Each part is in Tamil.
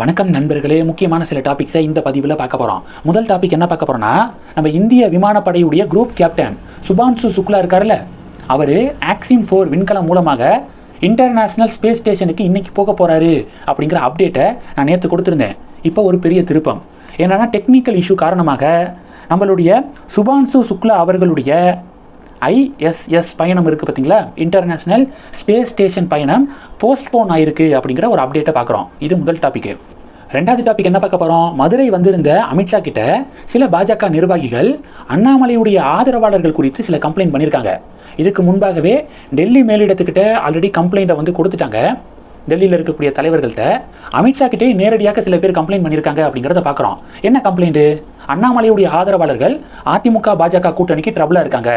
வணக்கம் நண்பர்களே. முக்கியமான சில டாபிக்ஸை இந்த பதிவில் பார்க்க போகிறோம் முதல் டாபிக் என்ன பார்க்க போகிறோம்னா நம்ம இந்திய விமானப்படையுடைய குரூப் கேப்டன் சுபான்சு சுக்லா இருக்கார்ல அவர் ஆக்சிம் ஃபோர் விண்கலம் மூலமாக இன்டர்நேஷ்னல் ஸ்பேஸ் ஸ்டேஷனுக்கு இன்றைக்கி போக போகிறாரு அப்படிங்கிற அப்டேட்டை நான் நேற்று கொடுத்துருந்தேன். இப்போ ஒரு பெரிய திருப்பம். என்னென்னா டெக்னிக்கல் இஷ்யூ காரணமாக நம்மளுடைய சுபான்சு சுக்லா அவர்களுடைய ஐஎஸ்எஸ் பயணம் இருக்குது பார்த்தீங்களா இன்டர்நேஷ்னல் ஸ்பேஸ் ஸ்டேஷன் பயணம் போஸ்ட்போன் ஆயிருக்கு அப்படிங்கிற ஒரு அப்டேட்டை பார்க்குறோம் இது முதல் டாப்பிக்கு ரெண்டாவது டாபிக் என்ன பார்க்க போகிறோம் மதுரை வந்திருந்த அமித்ஷா கிட்ட சில பாஜக நிர்வாகிகள் அண்ணாமலையுடைய ஆதரவாளர்கள் குறித்து சில கம்ப்ளைண்ட் பண்ணியிருக்காங்க இதுக்கு முன்பாகவே டெல்லி மேலிடத்துக்கிட்ட ஆல்ரெடி கம்ப்ளைண்ட்டை வந்து கொடுத்துட்டாங்க. டெல்லியில் இருக்கக்கூடிய தலைவர்கள்ட்ட அமித்ஷா கிட்டே நேரடியாக சில பேர் கம்ப்ளைண்ட் பண்ணியிருக்காங்க அப்படிங்கிறத பார்க்குறோம் என்ன கம்ப்ளைண்ட்டு அண்ணாமலையுடைய ஆதரவாளர்கள் அதிமுக பாஜக கூட்டணிக்கு ட்ரபிளாக இருக்காங்க.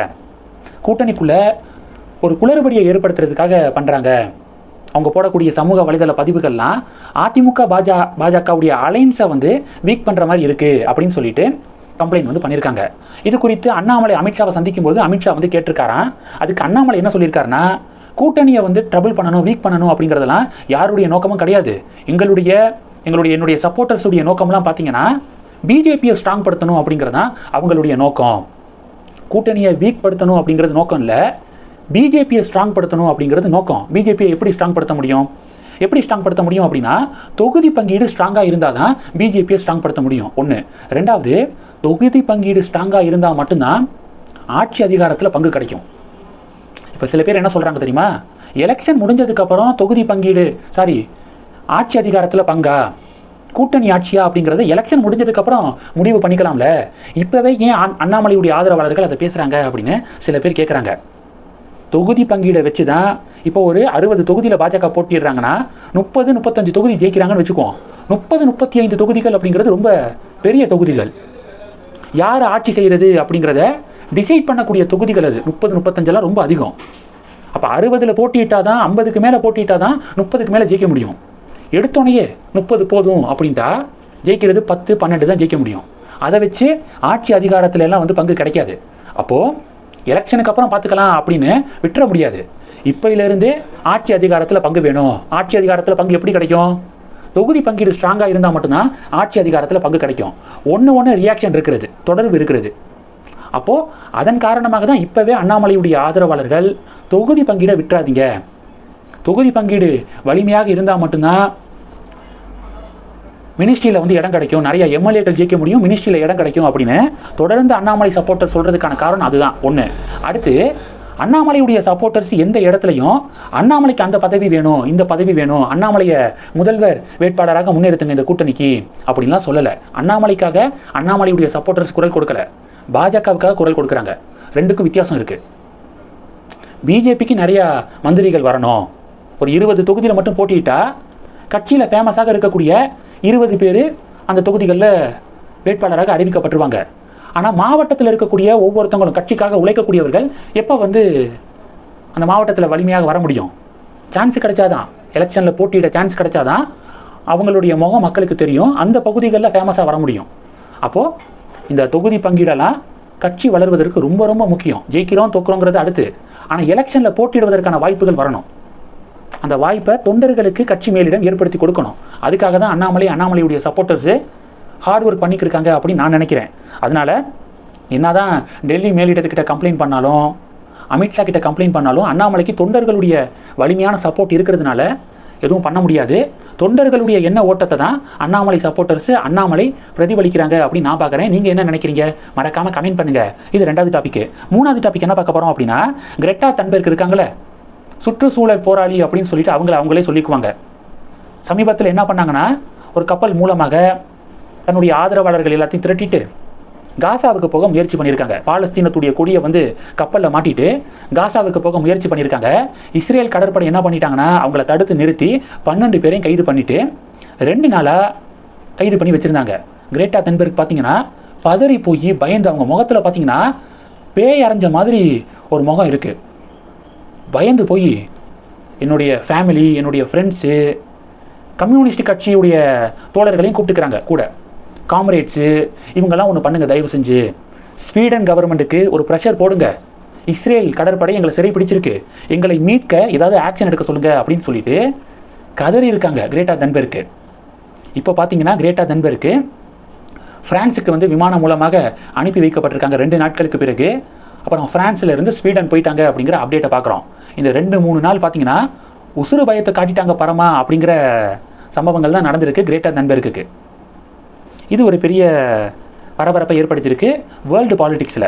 கூட்டணிக்குள்ள ஒரு குளறுபடியை ஏற்படுத்துறதுக்காக பண்ணுறாங்க அவங்க போடக்கூடிய சமூக வலைதள பதிவுகள்லாம் அதிமுக பாஜா பாஜகவுடைய அலைன்ஸை வந்து வீக் பண்ணுற மாதிரி இருக்குது அப்படின்னு சொல்லிட்டு கம்ப்ளைண்ட் வந்து பண்ணியிருக்காங்க இது குறித்து அண்ணாமலை அமித்ஷாவை சந்திக்கும் போது அமித்ஷா வந்து கேட்டிருக்காராம். அதுக்கு அண்ணாமலை என்ன சொல்லியிருக்காருன்னா கூட்டணியை வந்து ட்ரபிள் பண்ணணும் வீக் பண்ணணும் அப்படிங்கிறதெல்லாம் யாருடைய நோக்கமும் கிடையாது. எங்களுடைய எங்களுடைய என்னுடைய சப்போர்ட்டர்ஸுடைய நோக்கம்லாம் பார்த்தீங்கன்னா பிஜேபியை ஸ்ட்ராங் படுத்தணும் அப்படிங்கிறது தான் அவங்களுடைய நோக்கம். கூட்டணியை வீக் படுத்தணும் அப்படிங்கிறது நோக்கம் இல்லை. பிஜேபியை ஸ்ட்ராங் படுத்தணும் அப்படிங்கிறது நோக்கம். பிஜேபியை எப்படி ஸ்ட்ராங் படுத்த முடியும்? எப்படி ஸ்ட்ராங் படுத்த முடியும் அப்படின்னா தொகுதி பங்கீடு ஸ்ட்ராங்காக இருந்தால் தான் பிஜேபியை ஸ்ட்ராங் படுத்த முடியும். ஒன்று ரெண்டாவது தொகுதி பங்கீடு ஸ்ட்ராங்காக இருந்தால் மட்டும்தான் ஆட்சி அதிகாரத்தில் பங்கு கிடைக்கும். இப்போ சில பேர் என்ன சொல்கிறாங்க தெரியுமா? எலெக்ஷன் முடிஞ்சதுக்கப்புறம் தொகுதி பங்கீடு சாரி ஆட்சி அதிகாரத்தில் பங்கா? கூட்டணி ஆட்சியா அப்படிங்கிறத எலெக்ஷன் முடிஞ்சதுக்கப்புறம் முடிவு பண்ணிக்கலாம்ல? இப்போவே ஏன் அண்ணாமலையுடைய ஆதரவாளர்கள் அதை பேசுகிறாங்க அப்படின்னு சில பேர் கேட்குறாங்க தொகுதி பங்கீடை வச்சு தான் இப்போ ஒரு அறுபது தொகுதியில் பாஜக போட்டிடுறாங்கன்னா முப்பது முப்பத்தஞ்சு தொகுதி ஜெயிக்கிறாங்கன்னு வச்சுக்குவோம் முப்பது முப்பத்தி ஐந்து தொகுதிகள் அப்படிங்கிறது ரொம்ப பெரிய தொகுதிகள். யார் ஆட்சி செய்கிறது அப்படிங்கிறத டிசைட் பண்ணக்கூடிய தொகுதிகள் அது. முப்பது முப்பத்தஞ்செல்லாம் ரொம்ப அதிகம். அப்போ அறுபதில் போட்டியிட்டால் தான் ஐம்பதுக்கு மேலே போட்டியிட்டால் தான் முப்பதுக்கு மேலே ஜெயிக்க முடியும். எடுத்தோனையே முப்பது போதும் அப்படின்ட்டா ஜெயிக்கிறது பத்து பன்னெண்டு தான் ஜெயிக்க முடியும். அதை வச்சு ஆட்சி அதிகாரத்துல எல்லாம் வந்து பங்கு கிடைக்காது. அப்போது எலெக்ஷனுக்கு அப்புறம் பார்த்துக்கலாம் அப்படின்னு விட்டுற முடியாது. இப்பையிலேருந்தே ஆட்சி அதிகாரத்தில் பங்கு வேணும். ஆட்சி அதிகாரத்தில் பங்கு எப்படி கிடைக்கும்? தொகுதி பங்கீடு ஸ்ட்ராங்காக இருந்தால் மட்டும்தான் ஆட்சி அதிகாரத்தில் பங்கு கிடைக்கும். ஒன்று ஒன்று ரியாக்ஷன் இருக்கிறது தொடர்பு இருக்கிறது. அப்போது அதன் காரணமாக தான் இப்போவே அண்ணாமலையுடைய ஆதரவாளர்கள் தொகுதி பங்கீடை விட்டுறாதீங்க. தொகுதி பங்கீடு வலிமையாக இருந்தால் மட்டும்தான் மினிஸ்ட்ரியில் வந்து இடம் கிடைக்கும். நிறைய எம்எல்ஏக்கள் ஜெயிக்க முடியும். மினிஸ்ட்ரியில் இடம் கிடைக்கும் அப்படின்னு தொடர்ந்து அண்ணாமலை சப்போர்ட்டர் சொல்கிறதுக்கான காரணம் அதுதான். ஒன்று அடுத்து அண்ணாமலையுடைய சப்போர்ட்டர்ஸ் எந்த இடத்துலையும் அண்ணாமலைக்கு அந்த பதவி வேணும் இந்த பதவி வேணும் அண்ணாமலையை முதல்வர் வேட்பாளராக முன்னெடுத்துங்க இந்த கூட்டணிக்கு அப்படின்லாம் சொல்லலை. அண்ணாமலைக்காக அண்ணாமலையுடைய சப்போர்ட்டர்ஸ் குரல் கொடுக்கல. பாஜகவுக்காக குரல் கொடுக்குறாங்க. ரெண்டுக்கும் வித்தியாசம் இருக்குது பிஜேபிக்கு நிறையா மந்திரிகள் வரணும். ஒரு இருபது தொகுதியில் மட்டும் போட்டியிட்டா கட்சியில் ஃபேமஸாக இருக்கக்கூடிய இருபது பேர் அந்த தொகுதிகளில் வேட்பாளராக அறிவிக்கப்பட்டுருவாங்க. ஆனால் மாவட்டத்தில் இருக்கக்கூடிய ஒவ்வொருத்தவங்களும் கட்சிக்காக உழைக்கக்கூடியவர்கள் எப்போ வந்து அந்த மாவட்டத்தில் வலிமையாக வர முடியும்? சான்ஸ் கிடைச்சாதான். எலெக்ஷனில் போட்டியிட சான்ஸ் கிடைச்சாதான் அவங்களுடைய முகம் மக்களுக்கு தெரியும். அந்த பகுதிகளில் ஃபேமஸாக வர முடியும். அப்போது இந்த தொகுதி பங்கீடெல்லாம் கட்சி வளர்வதற்கு ரொம்ப ரொம்ப முக்கியம். ஜெயிக்கிறோம் தோக்குறோங்கிறது அடுத்து. ஆனால் எலெக்ஷனில் போட்டியிடுவதற்கான வாய்ப்புகள் வரணும். அந்த வாய்ப்பை தொண்டர்களுக்கு கட்சி மேலிடம் ஏற்படுத்தி கொடுக்கணும். அதுக்காக தான் அண்ணாமலை அண்ணாமலையுடைய சப்போர்ட்டர்ஸு ஹார்ட் ஒர்க் பண்ணிக்கிருக்காங்க அப்படின்னு நான் நினைக்கிறேன். அதனால என்னதான் டெல்லி மேலிடத்துக்கிட்ட கம்ப்ளைண்ட் பண்ணாலும் அமித்ஷா கிட்ட கம்ப்ளைண்ட் பண்ணாலும் அண்ணாமலைக்கு தொண்டர்களுடைய வலிமையான சப்போர்ட் இருக்கிறதுனால எதுவும் பண்ண முடியாது. தொண்டர்களுடைய எண்ண ஓட்டத்தை தான் அண்ணாமலை சப்போர்ட்டர்ஸ் அண்ணாமலை பிரதிபலிக்கிறாங்க அப்படின்னு நான் பார்க்குறேன். நீங்கள் என்ன நினைக்கிறீங்க? மறக்காமல் கமெண்ட் பண்ணுங்கள் இது ரெண்டாவது டாபிக் மூணாவது டாபிக் என்ன பார்க்க போகிறோம் அப்படின்னா கிரெட்டா தன்பர்க் இருக்காங்களே சுற்றுச்சூழல் போராளி அப்படின்னு சொல்லிட்டு அவங்கள அவங்களே சொல்லிக்குவாங்க. சமீபத்தில் என்ன பண்ணாங்கன்னா ஒரு கப்பல் மூலமாக தன்னுடைய ஆதரவாளர்கள் எல்லாத்தையும் திரட்டிட்டு காசாவுக்கு போக முயற்சி பண்ணியிருக்காங்க. பாலஸ்தீனத்துடைய கொடியை வந்து கப்பலில் மாட்டிட்டு காசாவுக்கு போக முயற்சி பண்ணியிருக்காங்க. இஸ்ரேல் கடற்படை என்ன பண்ணிட்டாங்கன்னா அவங்கள தடுத்து நிறுத்தி பன்னெண்டு பேரையும் கைது பண்ணிட்டு ரெண்டு நாளாக கைது பண்ணி வச்சுருந்தாங்க. கிரேட்டா தென்பெர்க் பார்த்தீங்கன்னா பதறி போய் பயந்து அவங்க முகத்தில் பார்த்தீங்கன்னா பேய் அரைஞ்ச மாதிரி ஒரு முகம் இருக்குது பயந்து போய் என்னுடைய ஃபேமிலி என்னுடைய ஃப்ரெண்ட்ஸு கம்யூனிஸ்ட் கட்சியுடைய தோழர்களையும் கூப்பிட்டுக்கிறாங்க கூட. காம்ரேட்ஸு இவங்கெல்லாம் ஒன்று பண்ணுங்கள் தயவு செஞ்சு. ஸ்வீடன் கவர்மெண்ட்டுக்கு ஒரு ப்ரெஷர் போடுங்க. இஸ்ரேல் கடற்படை எங்களை சிறை பிடிச்சிருக்கு எங்களை மீட்க ஏதாவது ஆக்ஷன் எடுக்க சொல்லுங்கள் அப்படின்னு சொல்லிட்டு கதறி இருக்காங்க கிரேட்டா தன்பெருக்கு. இப்போ பார்த்தீங்கன்னா கிரேட்டா தன்பருக்கு ஃப்ரான்ஸுக்கு வந்து விமானம் மூலமாக அனுப்பி வைக்கப்பட்டிருக்காங்க. ரெண்டு நாட்களுக்கு பிறகு அப்புறம் ஃபிரான்ஸ்லேருந்து ஸ்வீடன் போயிட்டாங்க அப்படிங்கிற அப்டேட்டை பார்க்குறோம். இந்த ரெண்டு மூணு நாள் பார்த்தீங்கன்னா உசுறு பயத்தை காட்டிட்டாங்க பரமா அப்படிங்கிற சம்பவங்கள் தான் நடந்திருக்கு கிரேட்டர் நண்பருக்கு இது ஒரு பெரிய பரபரப்பை ஏற்படுத்தியிருக்கு வேர்ல்டு பாலிடிக்ஸில்